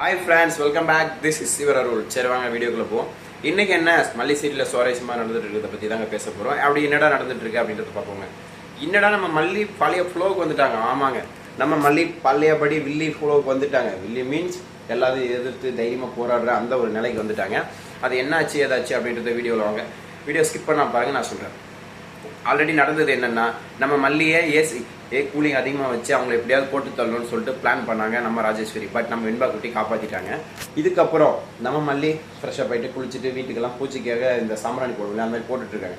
Hi friends welcome back this is Sivar Arul சரி வாங்க வீடியோக்குள்ளே போவோம். இன்னைக்கு என்ன மல்லி சீட்டில் சுவாரஸ்யமாக நடந்துட்டு இருக்கிறத பற்றி தாங்க பேச போகிறோம் அப்படி என்னடா நடந்துட்டு இருக்கு அப்படின்றத பார்ப்போங்க. என்னடா நம்ம மல்லி பழைய ஃப்ளோவுக்கு வந்துட்டாங்க? ஆமாங்க. நம்ம மல்லி பழையபடி வில்லி ஃப்ளோவுக்கு வந்துட்டாங்க. வில்லி மீன்ஸ் எல்லாத்தையும் எதிர்த்து தைரியமாக போராடுற அந்த ஒரு நிலைக்கு வந்துட்டாங்க. அது என்னாச்சு ஏதாச்சு அப்படின்றத வீடியோவில் வாங்க. வீடியோ ஸ்கிப் பண்ணால் பாருங்க நான் சொல்கிறேன் ஆல்ரெடி நடந்தது என்னென்னா நம்ம மல்லியே ஏசி ஏ கூலிங் அதிகமாக வச்சு அவங்களை எப்படியாவது போட்டு தள்ளணும்னு சொல்லிட்டு பிளான் பண்ணாங்க நம்ம ராஜேஸ்வரி. பட் நம்ம வெண்பா குட்டி காப்பாற்றிட்டாங்க இதுக்கப்புறம் நம்ம மல்லி ஃப்ரெஷ்ஷாக போயிட்டு குளிச்சுட்டு வீட்டுக்கெல்லாம் பூச்சிக்காக இந்த சாம்பிராணி போடுவோம் அந்த மாதிரி போட்டுட்ருக்காங்க.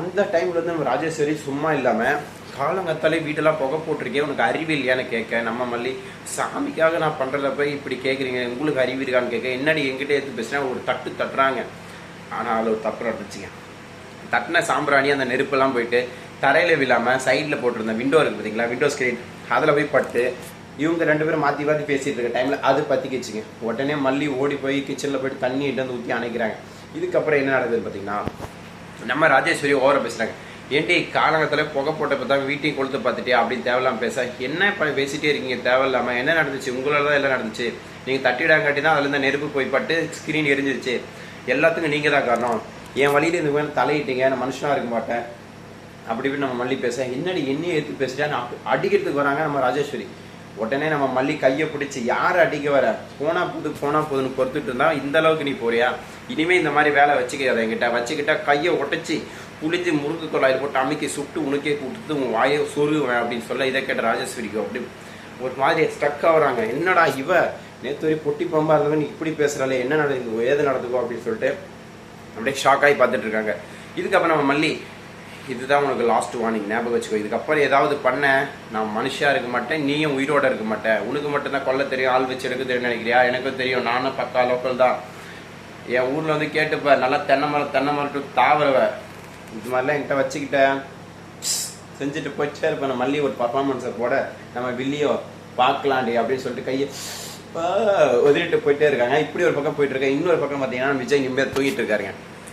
அந்த டைமில் வந்து நம்ம ராஜேஸ்வரி சும்மா இல்லாமல் காலங்கத்தாலே வீட்டெல்லாம் புகை போட்டிருக்கேன் உனக்கு அறிவு இல்லையான்னு கேட்க நம்ம மல்லி சாமிக்காக நான் பண்ணுறத போய் இப்படி கேட்குறீங்க உங்களுக்கு அறிவு இருக்கான்னு கேட்க என்னடி எங்கிட்ட எடுத்து பேசுனா ஒரு தட்டு தட்டுறாங்க. ஆனால் அதில் ஒரு தப்பு நடந்துச்சுங்க. தட்டின சாம்பிராணி அந்த நெருப்பெல்லாம் போயிட்டு தரையில் விழாமல் சைடில் போட்டிருந்த விண்டோ இருக்குது பார்த்தீங்களா விண்டோ ஸ்க்ரீன் அதில் போய் பட்டு இவங்க ரெண்டு பேரும் மாற்றி மாற்றி பேசிகிட்டு இருக்க டைமில் அது பற்றிக்கிச்சுங்க உடனே மல்லி ஓடி போய் கிச்சனில் போயிட்டு தண்ணி இட்டு வந்து ஊற்றி அணைக்கிறாங்க. இதுக்கப்புறம் என்ன நடக்குதுன்னு பார்த்தீங்கன்னா நம்ம ராஜேஸ்வரி ஓவர பேசுகிறாங்க ஏன்டி காலங்கத்தில் புகை போட்ட பார்த்தா வீட்டையும் கொளுத்து பார்த்துட்டே அப்படின்னு தேவையில்லாமல் பேச. என்ன இப்போ பேசிகிட்டே இருக்கீங்க? தேவையில்லாமல் என்ன நடந்துச்சு? உங்களால் தான் எல்லாம் நடந்துச்சு. நீங்கள் தட்டிடாங்காட்டி தான் அதுல நெருப்பு போய் பட்டு ஸ்க்ரீன் எரிஞ்சிருச்சு. எல்லாத்துக்கும் நீங்கள் தான் காரணம். என் வழியில இந்த மாதிரி தலையிட்டீங்க நான் மனுஷனா இருக்க மாட்டேன். அப்படி இப்படி நம்ம மல்லி பேச என்னடி என்னையும் எடுத்து பேசிட்டான்னு அடிக்கிறதுக்கு வராங்க நம்ம ராஜேஸ்வரி. உடனே நம்ம மல்லி கையை பிடிச்சி யார் அடிக்க வர? போனா போது போனா போதுன்னு பொறுத்துட்டு இருந்தா இந்த அளவுக்கு நீ போறியா? இனிமே இந்த மாதிரி வேலை வச்சுக்காத என்கிட்ட. வச்சுக்கிட்டா கையை உடைச்சி புளிஞ்சு முறுக்கு கொள்ளாயில் போட்டு அமைக்கி சுட்டு உனக்கே கொடுத்து உன் வாயை சொருவேன் அப்படின்னு சொல்ல இதை கேட்ட ராஜேஸ்வரிக்கு அப்படி ஒரு மாதிரி ஸ்டக் ஆகுறாங்க என்னடா இவ? நேத்து வரை பொட்டி பம்பா இருந்தவன் இப்படி பேசுறாள் என்ன நடந்து ஏது நடந்துக்கோ அப்படின்னு சொல்லிட்டு அப்படியே ஷாக் ஆகி பார்த்துட்டு இருக்காங்க இதுக்கப்புறம் நம்ம மல்லி இதுதான் உனக்கு லாஸ்ட் வார்னிங் ஞாபகம் வச்சுக்கோ. இதுக்கப்புறம் ஏதாவது பண்ண நான் மனுஷா இருக்க மாட்டேன் நீயும் உயிரோட இருக்க மாட்டேன் உனக்கு மட்டும்தான் கொல்ல தெரியும் ஆள் வச்சு எடுக்க தெரியும் நினைக்கிறியா? எனக்கும் தெரியும் நானும் பக்கா லோக்கல் தான். என் ஊர்ல வந்து கேட்டுப்ப நல்லா தென்னை மரம் தென்னை மரம் தாவரவ. இது மாதிரிலாம் என்கிட்ட வச்சுக்கிட்டேன் செஞ்சுட்டு போச்சே இருப்பேன் நான் மல்லி ஒரு பர்ஃபார்மன்ஸை போட நம்ம வில்லியோ பார்க்கலாண்டி அப்படின்னு சொல்லிட்டு கையை உதறிட்டு போயிட்டே இருக்காங்க. இப்படி ஒரு பக்கம் போயிட்டு இருக்காங்க இன்னொரு பக்கம் பார்த்தீங்கன்னா விஜய் நிம்மதியாக தூங்கிட்டு இருக்காருங்க.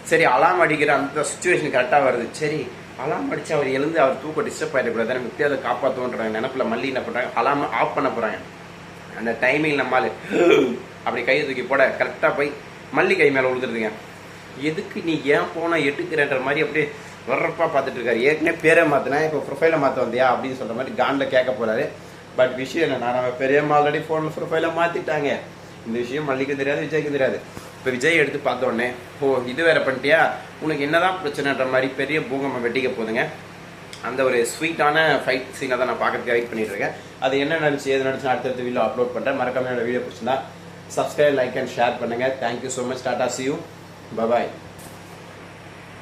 சரி அலாம் அடிக்கிற அந்த சுச்சுவேஷன் கரெக்டாக வருது. சரி அலாம் அடிச்சு அவர் எழுந்து அவர் தூக்கம் டிஸ்டர்ப் ஆகிடக்கூடாது நம்ம எப்படியாவது காப்பாற்றுவோன்றாங்க நினப்பில் மல்லி என்ன பண்ணுறாங்க அலாம் ஆஃப் பண்ண போகிறாங்க அந்த டைமிங் நம்மால் அப்படி கையை தூக்கி போட கரெக்டாக போய் மல்லி கை மேலே விழுந்துருதுங்க எதுக்கு நீ ஏன் போனால் எடுக்கிறன்ற மாதிரி அப்படியே வர்றப்பா பார்த்துட்டு இருக்காரு. ஏற்கனவே பேரை மாற்றினா இப்போ ப்ரொஃபைலை மாற்ற வந்தியா அப்படின்னு சொல்கிற மாதிரி காண்டில் கேட்க போகிறாரு பட் விஷயம் என்ன நான் நம்ம பெரியம்மா ஆல்ரெடி ஃபோனில் ப்ரொஃபைலை மாற்றிட்டாங்க இந்த விஷயம் மல்லிக்கும் தெரியாது விஜய்க்கும் தெரியாது. இப்போ விஜய் எடுத்து பார்த்தோடனே ஓ இது வேற பண்ணிட்டியா? உனக்கு என்னதான் பிரச்சனைன்ற மாதிரி பெரிய பூகம்பம் வெட்டிக்க போதுங்க. அந்த ஒரு ஸ்வீட்டான ஃபைட் சீனை தான் நான் பார்க்கறதுக்கு வெயிட் பண்ணிட்டு இருக்கேன். அது என்ன நினச்சி எது நினச்சி அடுத்தடுத்த வீடியோ அப்லோட் பண்ணுறேன் மறக்காம என்னோட வீடியோ பிடிச்சிருந்தா சப்ஸ்கிரைப் லைக் அண்ட் ஷேர் பண்ணுங்க. Thank you so much tata see you bye bye